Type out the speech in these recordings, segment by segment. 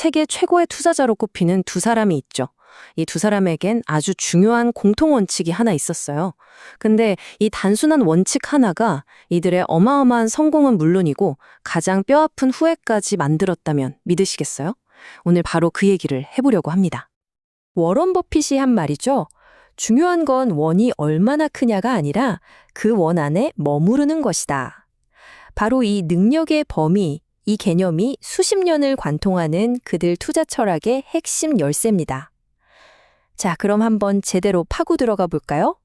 세계 최고의 투자자로 꼽히는 두 사람이 있죠. 이 두 사람에겐 아주 중요한 공통 원칙이 하나 있었어요. 근데 이 단순한 원칙 하나가 이들의 어마어마한 성공은 물론이고 가장 뼈아픈 후회까지 만들었다면 믿으시겠어요? 오늘 바로 그 얘기를 해보려고 합니다. 워런 버핏이 한 말이죠. 중요한 건 원이 얼마나 크냐가 아니라 그 원 안에 머무르는 것이다. 바로 이 능력의 범위, 이 개념이 수십 년을 관통하는 그들 투자 철학의 핵심 열쇠입니다. 자, 그럼 한번 제대로 파고 들어가 볼까요?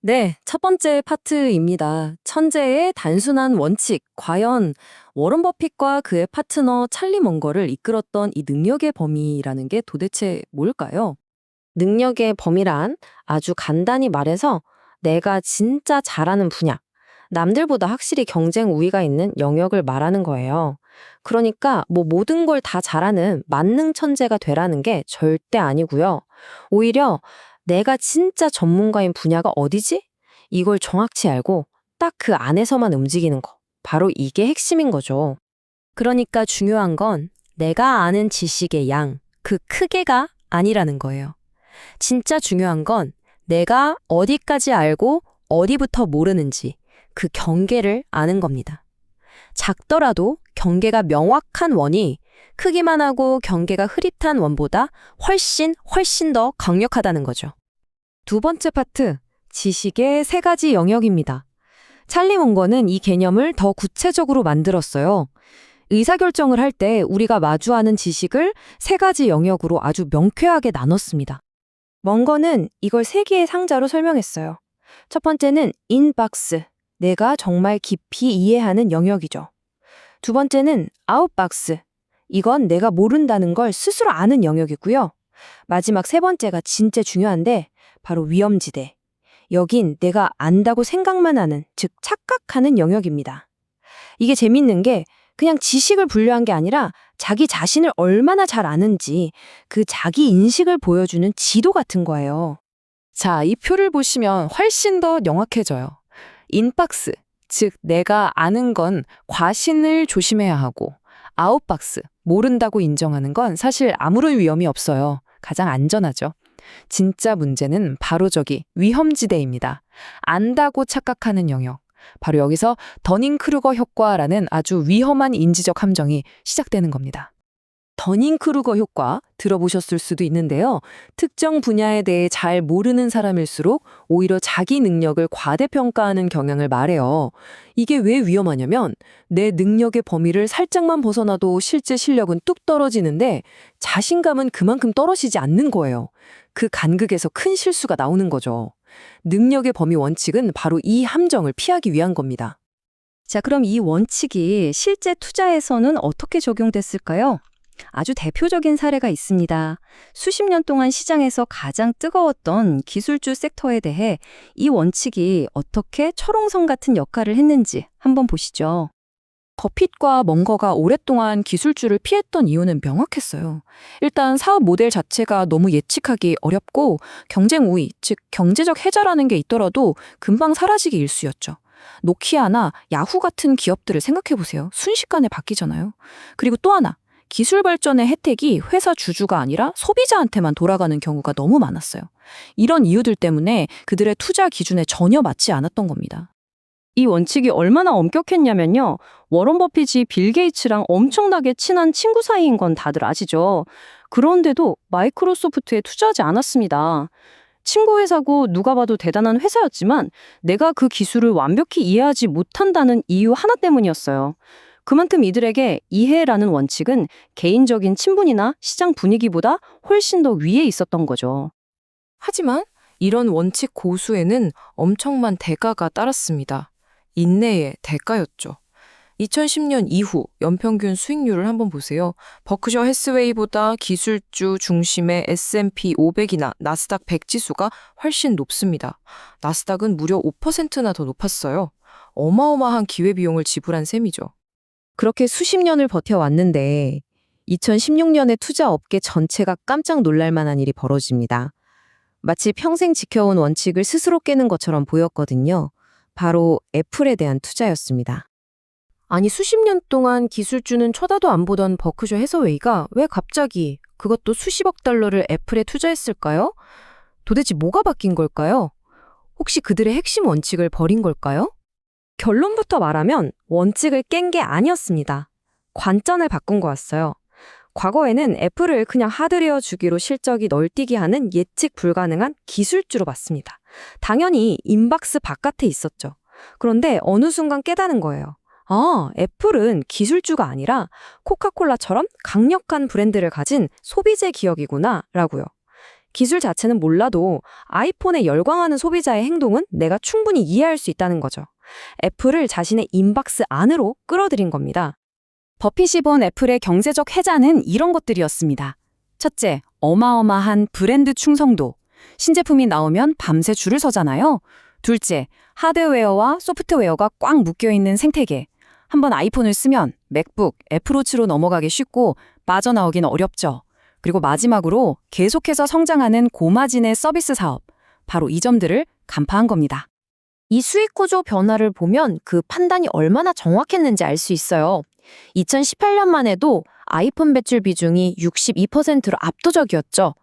네, 첫 번째 파트입니다. 천재의 단순한 원칙. 과연 워런 버핏과 그의 파트너 찰리 먼거를 이끌었던 이 능력의 범위라는 게 도대체 뭘까요? 능력의 범위란 아주 간단히 말해서 내가 진짜 잘하는 분야, 남들보다 확실히 경쟁 우위가 있는 영역을 말하는 거예요. 그러니까 뭐 모든 걸 다 잘하는 만능 천재가 되라는 게 절대 아니고요. 오히려 내가 진짜 전문가인 분야가 어디지? 이걸 정확히 알고 딱 그 안에서만 움직이는 거. 바로 이게 핵심인 거죠. 그러니까 중요한 건 내가 아는 지식의 양, 그 크게가 아니라는 거예요. 진짜 중요한 건 내가 어디까지 알고 어디부터 모르는지 그 경계를 아는 겁니다. 작더라도 경계가 명확한 원이 크기만 하고 경계가 흐릿한 원보다 훨씬 훨씬 더 강력하다는 거죠. 두 번째 파트, 지식의 세 가지 영역입니다. 찰리 몽거는 이 개념을 더 구체적으로 만들었어요. 의사결정을 할 때 우리가 마주하는 지식을 세 가지 영역으로 아주 명쾌하게 나눴습니다. 멍거는 이걸 세 개의 상자로 설명했어요. 첫 번째는 인박스, 내가 정말 깊이 이해하는 영역이죠. 두 번째는 아웃박스, 이건 내가 모른다는 걸 스스로 아는 영역이고요. 마지막 세 번째가 진짜 중요한데 바로 위험지대. 여긴 내가 안다고 생각만 하는, 즉 착각하는 영역입니다. 이게 재밌는 게 그냥 지식을 분류한 게 아니라 자기 자신을 얼마나 잘 아는지 그 자기 인식을 보여주는 지도 같은 거예요. 자, 이 표를 보시면 훨씬 더 명확해져요. 인박스, 즉 내가 아는 건 과신을 조심해야 하고 아웃박스, 모른다고 인정하는 건 사실 아무런 위험이 없어요. 가장 안전하죠. 진짜 문제는 바로 저기 위험지대입니다. 안다고 착각하는 영역. 바로 여기서 더닝크루거 효과라는 아주 위험한 인지적 함정이 시작되는 겁니다. 더닝크루거 효과 들어보셨을 수도 있는데요. 특정 분야에 대해 잘 모르는 사람일수록 오히려 자기 능력을 과대평가하는 경향을 말해요. 이게 왜 위험하냐면 내 능력의 범위를 살짝만 벗어나도 실제 실력은 뚝 떨어지는데 자신감은 그만큼 떨어지지 않는 거예요. 그 간극에서 큰 실수가 나오는 거죠. 능력의 범위 원칙은 바로 이 함정을 피하기 위한 겁니다. 자, 그럼 이 원칙이 실제 투자에서는 어떻게 적용됐을까요? 아주 대표적인 사례가 있습니다. 수십 년 동안 시장에서 가장 뜨거웠던 기술주 섹터에 대해 이 원칙이 어떻게 철옹성 같은 역할을 했는지 한번 보시죠. 버핏과 멍거가 오랫동안 기술주를 피했던 이유는 명확했어요. 일단 사업 모델 자체가 너무 예측하기 어렵고 경쟁 우위, 즉 경제적 해자라는 게 있더라도 금방 사라지기 일쑤였죠. 노키아나 야후 같은 기업들을 생각해 보세요. 순식간에 바뀌잖아요. 그리고 또 하나, 기술 발전의 혜택이 회사 주주가 아니라 소비자한테만 돌아가는 경우가 너무 많았어요. 이런 이유들 때문에 그들의 투자 기준에 전혀 맞지 않았던 겁니다. 이 원칙이 얼마나 엄격했냐면요. 워런 버핏이 빌 게이츠랑 엄청나게 친한 친구 사이인 건 다들 아시죠? 그런데도 마이크로소프트에 투자하지 않았습니다. 친구 회사고 누가 봐도 대단한 회사였지만 내가 그 기술을 완벽히 이해하지 못한다는 이유 하나 때문이었어요. 그만큼 이들에게 이해라는 원칙은 개인적인 친분이나 시장 분위기보다 훨씬 더 위에 있었던 거죠. 하지만 이런 원칙 고수에는 엄청난 대가가 따랐습니다. 인내의 대가였죠. 2010년 이후 연평균 수익률을 한번 보세요. 버크셔 해스웨이보다 기술주 중심의 S&P 500이나 나스닥 100 지수가 훨씬 높습니다. 나스닥은 무려 5%나 더 높았어요. 어마어마한 기회비용을 지불한 셈이죠. 그렇게 수십 년을 버텨왔는데 2016년에 투자 업계 전체가 깜짝 놀랄 만한 일이 벌어집니다. 마치 평생 지켜온 원칙을 스스로 깨는 것처럼 보였거든요. 바로 애플에 대한 투자였습니다. 아니 수십 년 동안 기술주는 쳐다도 안 보던 버크셔 해서웨이가 왜 갑자기 그것도 수십억 달러를 애플에 투자했을까요? 도대체 뭐가 바뀐 걸까요? 혹시 그들의 핵심 원칙을 버린 걸까요? 결론부터 말하면 원칙을 깬 게 아니었습니다. 관점을 바꾼 거였어요. 과거에는 애플을 그냥 하드웨어 주기로 실적이 널뛰게 하는 예측 불가능한 기술주로 봤습니다. 당연히 인박스 바깥에 있었죠. 그런데 어느 순간 깨닫는 거예요. 아, 애플은 기술주가 아니라 코카콜라처럼 강력한 브랜드를 가진 소비재 기업이구나, 라고요. 기술 자체는 몰라도 아이폰에 열광하는 소비자의 행동은 내가 충분히 이해할 수 있다는 거죠. 애플을 자신의 인박스 안으로 끌어들인 겁니다. 버핏이 본 애플의 경제적 해자는 이런 것들이었습니다. 첫째, 어마어마한 브랜드 충성도. 신제품이 나오면 밤새 줄을 서잖아요. 둘째, 하드웨어와 소프트웨어가 꽉 묶여있는 생태계. 한번 아이폰을 쓰면 맥북, 애플워치로 넘어가기 쉽고 빠져나오긴 어렵죠. 그리고 마지막으로 계속해서 성장하는 고마진의 서비스 사업. 바로 이 점들을 간파한 겁니다. 이 수익 구조 변화를 보면 그 판단이 얼마나 정확했는지 알 수 있어요. 2018년만 해도 아이폰 매출 비중이 62%로 압도적이었죠.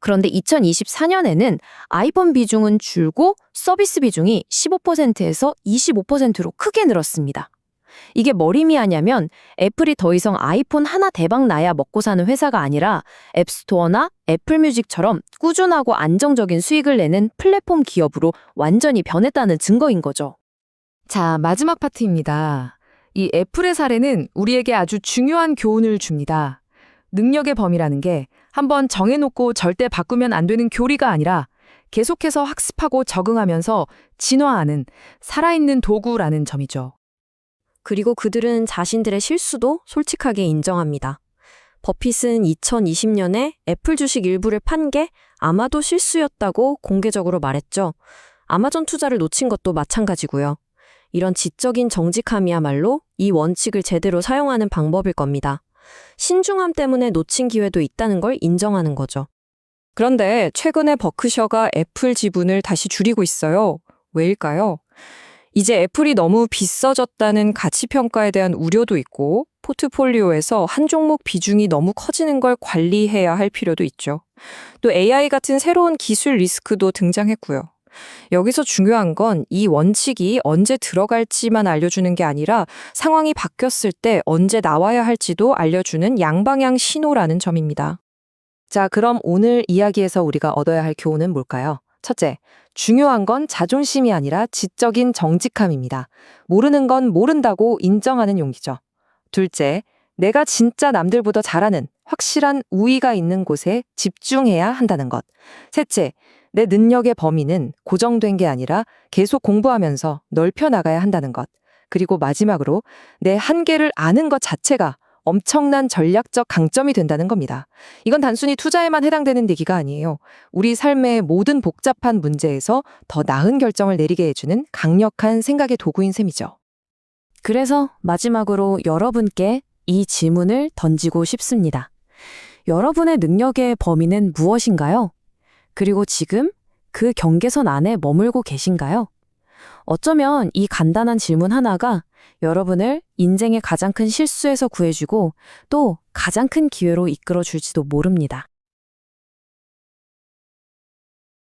그런데 2024년에는 아이폰 비중은 줄고 서비스 비중이 15%에서 25%로 크게 늘었습니다. 이게 뭘 의미하냐면 애플이 더 이상 아이폰 하나 대박 나야 먹고 사는 회사가 아니라 앱스토어나 애플뮤직처럼 꾸준하고 안정적인 수익을 내는 플랫폼 기업으로 완전히 변했다는 증거인 거죠. 자, 마지막 파트입니다. 이 애플의 사례는 우리에게 아주 중요한 교훈을 줍니다. 능력의 범위라는 게 한번 정해놓고 절대 바꾸면 안 되는 교리가 아니라 계속해서 학습하고 적응하면서 진화하는 살아있는 도구라는 점이죠. 그리고 그들은 자신들의 실수도 솔직하게 인정합니다. 버핏은 2020년에 애플 주식 일부를 판 게 아마도 실수였다고 공개적으로 말했죠. 아마존 투자를 놓친 것도 마찬가지고요. 이런 지적인 정직함이야말로 이 원칙을 제대로 사용하는 방법일 겁니다. 신중함 때문에 놓친 기회도 있다는 걸 인정하는 거죠. 그런데 최근에 버크셔가 애플 지분을 다시 줄이고 있어요. 왜일까요? 이제 애플이 너무 비싸졌다는 가치평가에 대한 우려도 있고 포트폴리오에서 한 종목 비중이 너무 커지는 걸 관리해야 할 필요도 있죠. 또 AI 같은 새로운 기술 리스크도 등장했고요. 여기서 중요한 건 이 원칙이 언제 들어갈지만 알려주는 게 아니라 상황이 바뀌었을 때 언제 나와야 할지도 알려주는 양방향 신호라는 점입니다. 자, 그럼 오늘 이야기에서 우리가 얻어야 할 교훈은 뭘까요? 첫째, 중요한 건 자존심이 아니라 지적인 정직함입니다. 모르는 건 모른다고 인정하는 용기죠. 둘째, 내가 진짜 남들보다 잘하는 확실한 우위가 있는 곳에 집중해야 한다는 것. 셋째, 내 능력의 범위는 고정된 게 아니라 계속 공부하면서 넓혀 나가야 한다는 것. 그리고 마지막으로 내 한계를 아는 것 자체가 엄청난 전략적 강점이 된다는 겁니다. 이건 단순히 투자에만 해당되는 얘기가 아니에요. 우리 삶의 모든 복잡한 문제에서 더 나은 결정을 내리게 해주는 강력한 생각의 도구인 셈이죠. 그래서 마지막으로 여러분께 이 질문을 던지고 싶습니다. 여러분의 능력의 범위는 무엇인가요? 그리고 지금 그 경계선 안에 머물고 계신가요? 어쩌면 이 간단한 질문 하나가 여러분을 인생의 가장 큰 실수에서 구해주고 또 가장 큰 기회로 이끌어 줄지도 모릅니다.